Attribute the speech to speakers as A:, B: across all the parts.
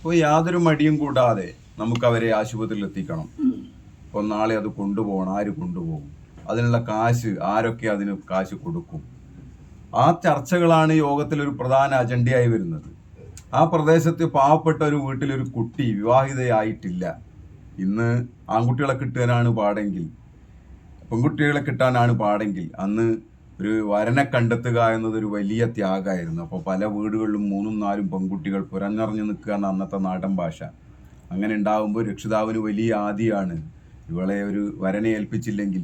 A: അപ്പോൾ യാതൊരു മടിയും കൂടാതെ നമുക്ക് അവരെ ആശുപത്രിയിൽ എത്തിക്കണം അപ്പോൾ നാളെ അത് കൊണ്ടുപോകണം. ആര് കൊണ്ടുപോകും? അതിനുള്ള കാശ് ആരൊക്കെ അതിന് കാശ് കൊടുക്കും? ആ ചർച്ചകളാണ് യോഗത്തിൽ ഒരു പ്രധാന അജണ്ടയായി വരുന്നത്. ആ പ്രദേശത്ത് പാവപ്പെട്ട ഒരു വീട്ടിലൊരു കുട്ടി വിവാഹിതയായിട്ടില്ല. ഇന്ന് ആൺകുട്ടികളെ കിട്ടാനാണ് പാടെങ്കിൽ പെൺകുട്ടികളെ കിട്ടാനാണ് പാടെങ്കിൽ അന്ന് ഒരു വരനെ കണ്ടെത്തുക എന്നതൊരു വലിയ ത്യാഗമായിരുന്നു. അപ്പോൾ പല വീടുകളിലും മൂന്നും നാലും പെൺകുട്ടികൾ പുരഞ്ഞറിഞ്ഞു നിൽക്കുക എന്ന അന്നത്തെ നാടൻ ഭാഷ. അങ്ങനെ ഉണ്ടാകുമ്പോൾ രക്ഷിതാവിന് വലിയ ആദിയാണ്. ഇവളെ ഒരു വരനെ ഏൽപ്പിച്ചില്ലെങ്കിൽ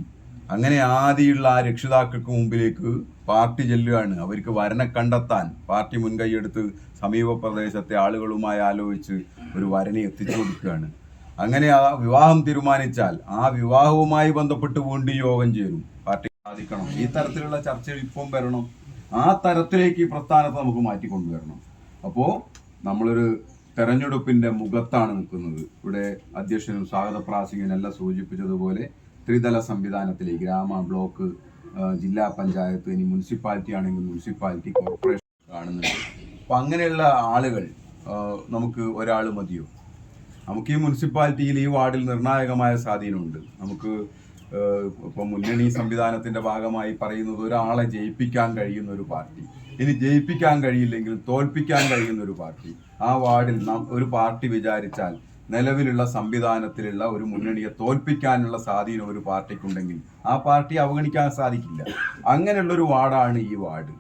A: അങ്ങനെ ആദിയുള്ള ആ രക്ഷിതാക്കൾക്ക് മുമ്പിലേക്ക് പാർട്ടി ചെല്ലുകയാണ്. അവർക്ക് വരനെ കണ്ടെത്താൻ പാർട്ടി മുൻകൈയെടുത്ത് സമീപ പ്രദേശത്തെ ആളുകളുമായി ആലോചിച്ച് ഒരു വരനെ എത്തിച്ചു കൊടുക്കുകയാണ്. അങ്ങനെ ആ വിവാഹം തീരുമാനിച്ചാൽ ആ വിവാഹവുമായി ബന്ധപ്പെട്ട് വീണ്ടും യോഗം ചേരും. പാർട്ടി സാധിക്കണം. ഈ തരത്തിലുള്ള ചർച്ചകൾ ഇപ്പം വരണം. ആ തരത്തിലേക്ക് ഈ പ്രസ്ഥാനത്തെ നമുക്ക് മാറ്റിക്കൊണ്ടുവരണം. അപ്പോൾ നമ്മളൊരു തെരഞ്ഞെടുപ്പിന്റെ മുഖത്താണ് നിൽക്കുന്നത്. ഇവിടെ അധ്യക്ഷനും സ്വാഗത പ്രാസിംഗനും എല്ലാം സൂചിപ്പിച്ചതുപോലെ ത്രിതല സംവിധാനത്തിലേക്ക് ഗ്രാമ ബ്ലോക്ക് ജില്ലാ പഞ്ചായത്ത് ഇനി മുനിസിപ്പാലിറ്റി ആണെങ്കിൽ മുനിസിപ്പാലിറ്റി കോർപ്പറേഷൻ കാണുന്നുണ്ട്. അപ്പൊ അങ്ങനെയുള്ള ആളുകൾ നമുക്ക് ഒരാൾ മതിയോ? നമുക്ക് ഈ മുനിസിപ്പാലിറ്റിയിൽ ഈ വാർഡിൽ നിർണായകമായ സ്വാധീനമുണ്ട്. നമുക്ക് ഇപ്പൊ മുന്നണി സംവിധാനത്തിന്റെ ഭാഗമായി പറയുന്നത് ഒരാളെ ജയിപ്പിക്കാൻ കഴിയുന്ന ഒരു പാർട്ടി. ഇനി ജയിപ്പിക്കാൻ കഴിയില്ലെങ്കിൽ തോൽപ്പിക്കാൻ കഴിയുന്ന ഒരു പാർട്ടി. ആ വാർഡിൽ നാം ഒരു പാർട്ടി വിചാരിച്ചാൽ നിലവിലുള്ള സംവിധാനത്തിലുള്ള ഒരു മുന്നണിയെ തോൽപ്പിക്കാനുള്ള സ്വാധീനം ഒരു പാർട്ടിക്കുണ്ടെങ്കിൽ ആ പാർട്ടി അവഗണിക്കാൻ സാധിക്കില്ല. അങ്ങനെയുള്ള ഒരു വാർഡാണ് ഈ വാർഡ്.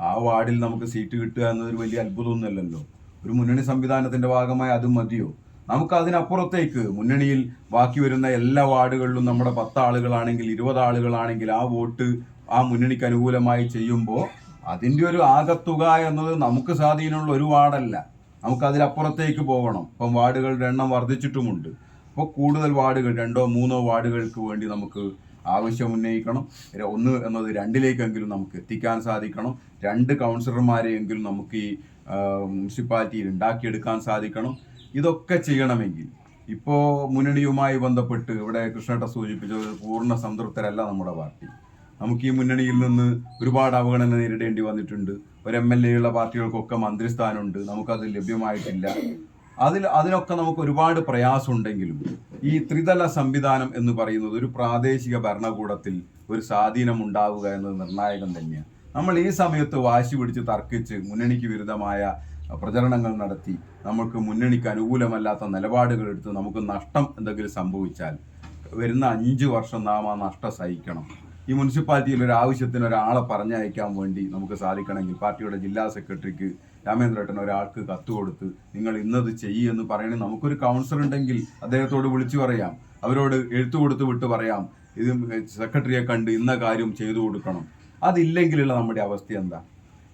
A: ആ വാർഡിൽ നമുക്ക് സീറ്റ് കിട്ടുക എന്നതൊരു വലിയ അത്ഭുതമൊന്നുമല്ലല്ലോ. ഒരു മുന്നണി സംവിധാനത്തിന്റെ ഭാഗമായി അത് മതിയോ? നമുക്ക് അതിനപ്പുറത്തേക്ക് മുന്നണിയിൽ ബാക്കി വരുന്ന എല്ലാ വാർഡുകളിലും നമ്മുടെ പത്ത് ആളുകളാണെങ്കിൽ ഇരുപത് ആളുകളാണെങ്കിൽ ആ വോട്ട് ആ മുന്നണിക്ക് അനുകൂലമായി ചെയ്യുമ്പോൾ അതിന്റെ ഒരു ആകത്തുക എന്നത് നമുക്ക് സ്വാധീനമുള്ള ഒരു വാർഡല്ല. നമുക്ക് അതിലപ്പുറത്തേക്ക് പോകണം. ഇപ്പം വാർഡുകളുടെ എണ്ണം വർദ്ധിച്ചിട്ടുമുണ്ട്. അപ്പോൾ കൂടുതൽ വാർഡുകൾ രണ്ടോ മൂന്നോ വാർഡുകൾക്ക് വേണ്ടി നമുക്ക് ആവശ്യം ഉന്നയിക്കണം. ഒന്ന് എന്നത് രണ്ടിലേക്കെങ്കിലും നമുക്ക് എത്തിക്കാൻ സാധിക്കണം. രണ്ട് കൗൺസിലർമാരെയെങ്കിലും നമുക്ക് ഈ മുനിസിപ്പാലിറ്റിയിൽ ഉണ്ടാക്കിയെടുക്കാൻ സാധിക്കണം. ഇതൊക്കെ ചെയ്യണമെങ്കിൽ. ഇപ്പോൾ മുന്നണിയുമായി ബന്ധപ്പെട്ട് ഇവിടെ കൃഷ്ണേട്ട സൂചിപ്പിച്ച ഒരു പൂർണ സംതൃപ്തരല്ല നമ്മുടെ പാർട്ടി. നമുക്ക് ഈ മുന്നണിയിൽ നിന്ന് ഒരുപാട് അവഗണന നേരിടേണ്ടി വന്നിട്ടുണ്ട്. ഒരു എം എൽ എ ഉള്ള പാർട്ടികൾക്കൊക്കെ മന്ത്രിസ്ഥാനമുണ്ട്. നമുക്കത് ലഭ്യമായിട്ടില്ല. അതിൽ അതിനൊക്കെ നമുക്ക് ഒരുപാട് പ്രയാസമുണ്ടെങ്കിലും ഈ ത്രിതല സംവിധാനം എന്ന് പറയുന്നത് ഒരു പ്രാദേശിക ഭരണകൂടത്തിൽ ഒരു സ്വാധീനം ഉണ്ടാവുക എന്നത് നിർണായകം തന്നെയാണ്. നമ്മൾ ഈ സമയത്ത് വാശി പിടിച്ച് തർക്കിച്ച് മുന്നണിക്ക് വിരുദ്ധമായ പ്രചരണങ്ങൾ നടത്തി നമുക്ക് മുന്നണിക്ക് അനുകൂലമല്ലാത്ത നിലപാടുകൾ എടുത്ത് നമുക്ക് നഷ്ടം എന്തെങ്കിലും സംഭവിച്ചാൽ വരുന്ന അഞ്ച് വർഷം നാം ആ നഷ്ടം സഹിക്കണം. ഈ മുനിസിപ്പാലിറ്റിയിൽ ഒരു ആവശ്യത്തിന് ഒരാളെ പറഞ്ഞയക്കാൻ വേണ്ടി നമുക്ക് സാധിക്കണമെങ്കിൽ പാർട്ടിയുടെ ജില്ലാ സെക്രട്ടറിക്ക് രാമേന്ദ്രേട്ടൻ ഒരാൾക്ക് കത്ത് കൊടുത്ത് നിങ്ങൾ ഇന്നത് ചെയ്യുമെന്ന് പറയണമെങ്കിൽ നമുക്കൊരു കൗൺസിലർ ഉണ്ടെങ്കിൽ അദ്ദേഹത്തോട് വിളിച്ചു പറയാം. അവരോട് എഴുത്തു കൊടുത്ത് വിട്ട് പറയാം. ഇത് സെക്രട്ടറിയെ കണ്ട് ഇന്ന കാര്യം ചെയ്തു കൊടുക്കണം. അതില്ലെങ്കിലുള്ള നമ്മുടെ അവസ്ഥ എന്താ?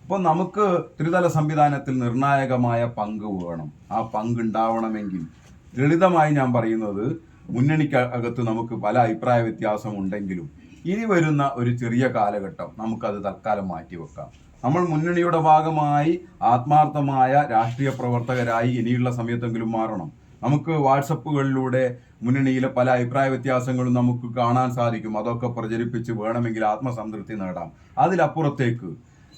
A: അപ്പോൾ നമുക്ക് ത്രിതല സംവിധാനത്തിൽ നിർണായകമായ പങ്ക് വേണം. ആ പങ്ക് ഉണ്ടാവണമെങ്കിൽ ലളിതമായി ഞാൻ പറയുന്നത് മുന്നണിക്ക് അകത്ത് നമുക്ക് പല അഭിപ്രായ വ്യത്യാസം ഉണ്ടെങ്കിലും ഇനി വരുന്ന ഒരു ചെറിയ കാലഘട്ടം നമുക്കത് തൽക്കാലം മാറ്റിവെക്കാം നമ്മൾ മുന്നണിയുടെ ഭാഗമായി ആത്മാർത്ഥമായ രാഷ്ട്രീയ പ്രവർത്തകരായി ഇനിയുള്ള സമയത്തെങ്കിലും മാറണം. നമുക്ക് വാട്സപ്പുകളിലൂടെ മുന്നണിയിലെ പല അഭിപ്രായ വ്യത്യാസങ്ങളും നമുക്ക് കാണാൻ സാധിക്കും. അതൊക്കെ പ്രചരിപ്പിച്ച് വേണമെങ്കിൽ ആത്മസംതൃപ്തി നേടാം. അതിലപ്പുറത്തേക്ക്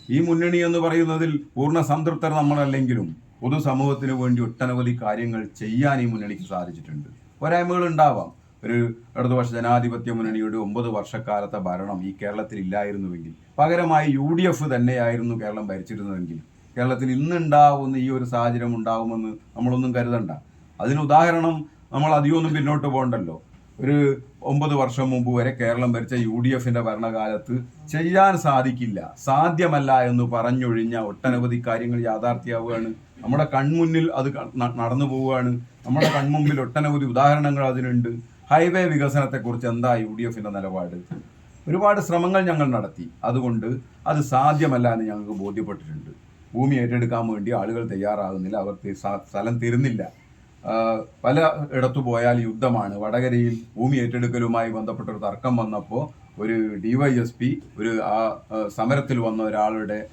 A: ഈ മുന്നണി എന്ന് പറയുന്നതിൽ പൂർണ സംതൃപ്തർ നമ്മളല്ലെങ്കിലും പൊതുസമൂഹത്തിന് വേണ്ടി ഒട്ടനവധി കാര്യങ്ങൾ ചെയ്യാൻ ഈ മുന്നണിക്ക് സാധിച്ചിട്ടുണ്ട്. പോരായ്മകൾ ഉണ്ടാവാം. ഒരു ഇടതുപക്ഷ ജനാധിപത്യ മുന്നണിയുടെ ഒമ്പത് വർഷക്കാലത്തെ ഭരണം ഈ കേരളത്തിൽ ഇല്ലായിരുന്നുവെങ്കിൽ പകരമായി യു ഡി എഫ് തന്നെയായിരുന്നു കേരളം ഭരിച്ചിരുന്നതെങ്കിൽ കേരളത്തിൽ ഇന്നുണ്ടാവുന്ന ഈ ഒരു സാഹചര്യം ഉണ്ടാവുമെന്ന് നമ്മളൊന്നും കരുതണ്ട. അതിന് ഉദാഹരണം നമ്മൾ അധികമൊന്നും പിന്നോട്ട് പോകണ്ടല്ലോ. ഒരു ഒമ്പത് വർഷം മുമ്പ് വരെ കേരളം ഭരിച്ച യു ഡി എഫിന്റെ ഭരണകാലത്ത് ചെയ്യാൻ സാധിക്കില്ല. സാധ്യമല്ല എന്ന് പറഞ്ഞൊഴിഞ്ഞ ഒട്ടനവധി കാര്യങ്ങൾ യാഥാർത്ഥ്യമാവുകയാണ് നമ്മുടെ കൺമുന്നിൽ അത് നടന്നു പോവുകയാണ്. നമ്മുടെ കൺമുമ്പിൽ ഒട്ടനവധി ഉദാഹരണങ്ങൾ അതിനുണ്ട് ഹൈവേ വികസനത്തെക്കുറിച്ച് എന്താ യു ഡി എഫിന്റെ നിലപാട്? ഒരുപാട് ശ്രമങ്ങൾ ഞങ്ങൾ നടത്തി. അതുകൊണ്ട് അത് സാധ്യമല്ല എന്ന് ഞങ്ങൾക്ക് ബോധ്യപ്പെട്ടിട്ടുണ്ട്. ഭൂമി ഏറ്റെടുക്കാൻ വേണ്ടി ആളുകൾ തയ്യാറാകുന്നില്ല. അവർ സ്ഥലം തരുന്നില്ല. പല ഇടത്തു പോയാൽ യുദ്ധമാണ്. വടകരയിൽ ഭൂമി ഏറ്റെടുക്കലുമായി ബന്ധപ്പെട്ട ഒരു തർക്കം വന്നപ്പോൾ ഒരു ഡിവൈഎസ്പി ഒരു ആ സമരത്തിൽ വന്ന ഒരാളുടെ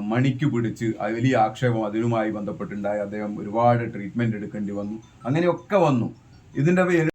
A: മണിക്ക് പിടിച്ച് വലിയ ആക്ഷേപം അതിനുമായി ബന്ധപ്പെട്ടുണ്ടായി. അദ്ദേഹം ഒരുപാട് ട്രീറ്റ്മെന്റ് എടുക്കേണ്ടി വന്നു. അങ്ങനെയൊക്കെ വന്നു. ഇതിന്റെ